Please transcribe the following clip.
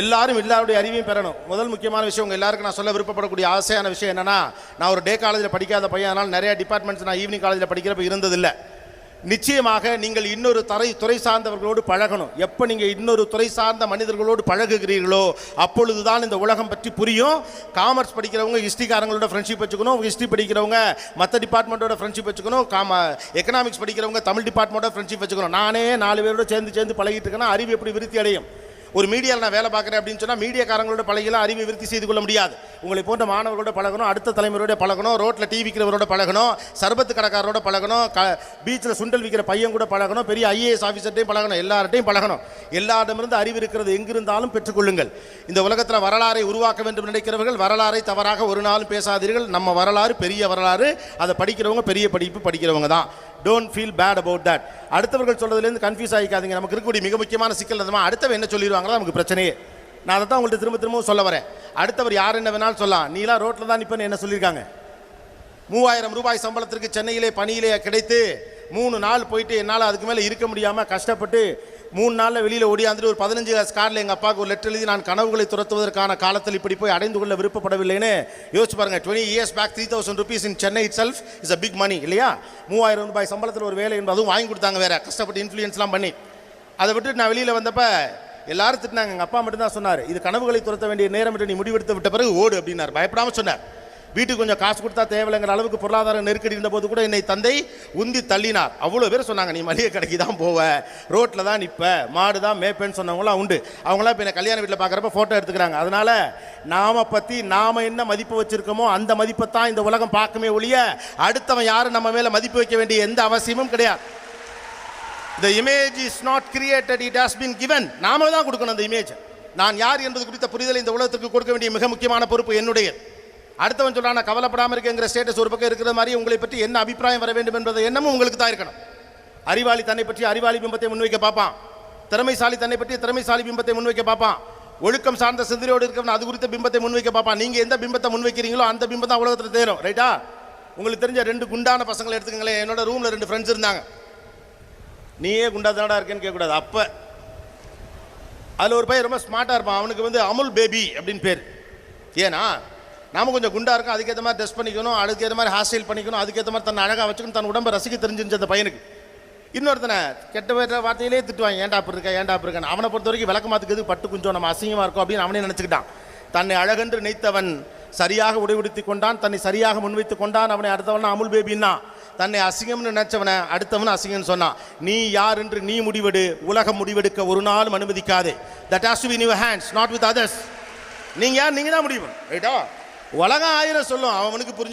எல்லாரும் எல்லாருடைய அறிவையும் பெறணும். முதல் முக்கியமான விஷயம் உங்கள் எல்லாருக்கும் நான் சொல்ல விருப்பப்படக்கூடிய ஆசையான விஷயம் என்னன்னா நான் ஒரு டே காலேஜில் படிக்காத பையன் அதனால் நிறைய டிபார்ட்மெண்ட்ஸ் நான் ஈவினிங் காலேஜில் படிக்கிறப்ப இருந்ததில்லை. நிச்சயமாக நீங்கள் இன்னொரு தரை துறை சார்ந்தவர்களோடு பழகணும். எப்போ நீங்கள் இன்னொரு துறை சார்ந்த மனிதர்களோடு பழகுகிறீர்களோ அப்பொழுதுதான் இந்த உலகம் பற்றி புரியும். காமர்ஸ் படிக்கிறவங்க ஹிஸ்ட்ரிக்காரங்களோட ஃப்ரெண்ட்ஷிப் வச்சுக்கணும். ஹிஸ்ட்ரி படிக்கிறவங்க மற்ற டிபார்ட்மெண்ட்டோட ஃப்ரெண்ட்ஷிப் வச்சுக்கணும். காம எக்கனாமிக்ஸ் படிக்கிறவங்க தமிழ் டிபார்ட்மெண்ட்டோட ஃப்ரெண்ட்ஷிப் வச்சுக்கணும். நானே நாலு பேரோட சேர்ந்து சேர்ந்து பழகிட்டு இருக்கேன்னா அறிவு எப்படி விருத்தி அடையும்? ஒரு மீடியாவில் நான் வேலை பார்க்குறேன் அப்படின்னு சொன்னால் மீடியாக்காரங்களோட பழகிலாம் அறிவை விருத்தி செய்து கொள்ள முடியாது. உங்களை போன்ற மாணவர்களோட பழகணும் அடுத்த தலைமுறையோட பழகணும் ரோட்டில் டீ விற்கிறவரோட பழகணும் சர்பத்து கடைக்காரரோட பழகணும் க பீச்சில் சுண்டல் விற்கிற பையன் கூட பழகணும் பெரிய ஐஏஎஸ் ஆஃபீஸர்ட்டையும் பழகணும் எல்லார்ட்டையும் பழகணும். எல்லாரிடமிருந்து அறிவு இருக்கிறது எங்கிருந்தாலும் பெற்றுக்கொள்ளுங்கள். இந்த உலகத்தில் வரலாறை உருவாக்க வேண்டும் நினைக்கிறவர்கள் வரலாறை தவறாக ஒரு நாளும் பேசாதீர்கள். நம்ம வரலாறு பெரிய வரலாறு. அதை படிக்கிறவங்க பெரிய படிப்பு படிக்கிறவங்க தான். Don't feel bad about that அடுத்தவர்கள் சொல்றதுலேருந்து கன்ஃபியூஸ் ஆகிக்காதீங்க நமக்கு இருக்கக்கூடிய மிக முக்கியமான சிக்கல் என்னதுமா அடுத்தவன் என்ன சொல்லிடுவாங்களோ நமக்கு பிரச்சனையே. நான் அதை தான் உங்கள்கிட்ட திரும்ப திரும்பவும் சொல்ல வரேன். அடுத்தவர் யார் என்ன வேணாலும் சொல்லலாம். நீலாம் ரோட்டில் தான் நிற்பேன்னு என்ன சொல்லியிருக்காங்க? மூவாயிரம் ரூபாய் சம்பளத்திற்கு சென்னையிலே பணியிலே கிடைத்து மூணு நாள் போயிட்டு என்னால் அதுக்கு மேலே இருக்க முடியாமல் கஷ்டப்பட்டு மூணு நாளில் வெளியில் ஓடியாந்துட்டு ஒரு பதினஞ்சு கிளாஸ் கார்டில் எங்கள் அப்பாவுக்கு ஒரு லெட்டர் எழுதி நான் கனவுகளை துரத்துவதற்கான காலத்தில் இப்படி போய் அடைந்து கொள்ள விருப்பப்படவில்லைன்னு யோசிச்சு பாருங்கள் twenty years back three thousand rupees in Chennai itself is a big money இல்லையா? மூவாயிரம் ரூபாய் சம்பளத்தில் ஒரு வேலை என்பது அதுவும் வாங்கி கொடுத்தாங்க வேறு. கஷ்டப்பட்டு இன்ஃப்ளூயன்ஸ்லாம் பண்ணி. அதை விட்டு நான் வெளியில் வந்தப்போ எல்லாரும் திட்டினாங்க எங்கள் அப்பா மட்டும்தான் சொன்னார் இது கனவுகளை துரத்த வேண்டிய நேரம் என்று நீ முடிவெடுத்து விட்ட பிறகு ஓடு அப்படின்னார். பயப்படாமல் சொன்னார். வீட்டுக்கு கொஞ்சம் காசு கொடுத்தா தேவையில்லைங்கிற அளவுக்கு பொருளாதார நெருக்கடி இருந்தபோது கூட என்னை தந்தை உந்தி தள்ளினார். அவ்வளோ பேர் சொன்னாங்க நீ மளிகை கடைக்கு தான் போவ ரோட்டில் தான் நிற்ப மாடு தான் மேப்பேன்னு சொன்னவங்களாம் உண்டு. அவங்களாம் இப்போ என்னை கல்யாண வீட்டில் பார்க்குறப்ப ஃபோட்டோ எடுத்துக்கிறாங்க. அதனால் நாம பற்றி நாம் என்ன மதிப்பு வச்சுருக்கோமோ அந்த மதிப்பை தான் இந்த உலகம் பார்க்குமே ஒழிய அடுத்தவன் யாரும் நம்ம மேலே மதிப்பு வைக்க வேண்டிய எந்த அவசியமும் கிடையாது. The image is not created it has been given நாம தான் கொடுக்கணும் அந்த இமேஜ் நான் யார் என்பது குறித்த புரிதலை இந்த உலகத்துக்கு கொடுக்க வேண்டிய மிக முக்கியமான பொறுப்பு என்னுடைய. அடுத்தவன் சொல்றான் கவலைப்படாமல் இருக்கேங்கிற ஸ்டேட்டஸ் ஒரு பக்கம் இருக்கிற மாதிரி உங்களை பற்றி என்ன அபிப்பிராயம் வர வேண்டும் என்பது எண்ணமும் உங்களுக்கு தான் இருக்கணும். அறிவாளி தன்னை பற்றி அறிவாளி பிம்பத்தை முன்வைக்க பார்ப்பான். திறமைசாலி தன்னை பற்றி திறமைசாலி பிம்பத்தை முன்வைக்க பார்ப்பான். ஒழுக்கம் சார்ந்த சிந்தனையோடு இருக்கிறவன் அது குறித்த பிம்பத்தை முன்வைக்க பார்ப்பான். நீங்கள் எந்த பிம்பத்தை முன்வைக்கிறீங்களோ அந்த பிம்பம் தான் உலகத்தில் தேரும். ரைட்டா உங்களுக்கு தெரிஞ்ச ரெண்டு குண்டான பசங்களை எடுத்துக்கங்களேன். என்னோட ரூமில் ரெண்டு ஃப்ரெண்ட்ஸ் இருந்தாங்க. நீயே குண்டா தானடா இருக்கேன்னு கேட்கக்கூடாது. அப்போ அதில் ஒரு பையன் ரொம்ப ஸ்மார்ட்டாக இருப்பான். அவனுக்கு வந்து அமுல் பேபி அப்படின்னு பேர். ஏன்னா நாம் கொஞ்சம் குண்டாக இருக்கும் அதுக்கேற்ற மாதிரி ட்ரெஸ் பண்ணிக்கணும் அதுக்கேற்ற மாதிரி ஹேர் ஸ்டைல் பண்ணிக்கணும் அதுக்கேற்ற மாதிரி தன்னை அழகாக வச்சுக்கணும் தன் உடம்பை ரசிக்க தெரிஞ்சிருந்த அந்த பையனுக்கு. இன்னொருத்தனை கெட்ட பேர வார்த்தையிலே திட்டுவாங்க. ஏன்டா அப்படி இருக்கா? ஏன்டா அப்படி இருக்கான் அவனை பொறுத்த வரைக்கும் விளக்கமாத்துக்கு பட்டு கொஞ்சம் நம்ம அசிங்கமாக இருக்கும் அப்படின்னு அவனே நினச்சிக்கிட்டான். தன்னை அழகென்று நினைத்தவன் சரியாக உடைவிடுத்திக் கொண்டான் தன்னை சரியாக முன்வைத்துக் கொண்டான். அவனை அடுத்தவன் அமுல் பேபின்னா தன்னை அசிங்கம்னு நினைச்சவனை அடுத்தவன் அசிங்கம்னு சொன்னான் நீ யார் என்று நீ முடிவெடு உலகம் முடிவெடுக்க ஒரு நாளும் அனுமதிக்காதே. That has to be new hands not with others நீங்க யார்? நீங்க தான் முடிவு ரைட்டா உலகம் ஆயிரம் சொல்லும். அவனுக்கு புரிஞ்சு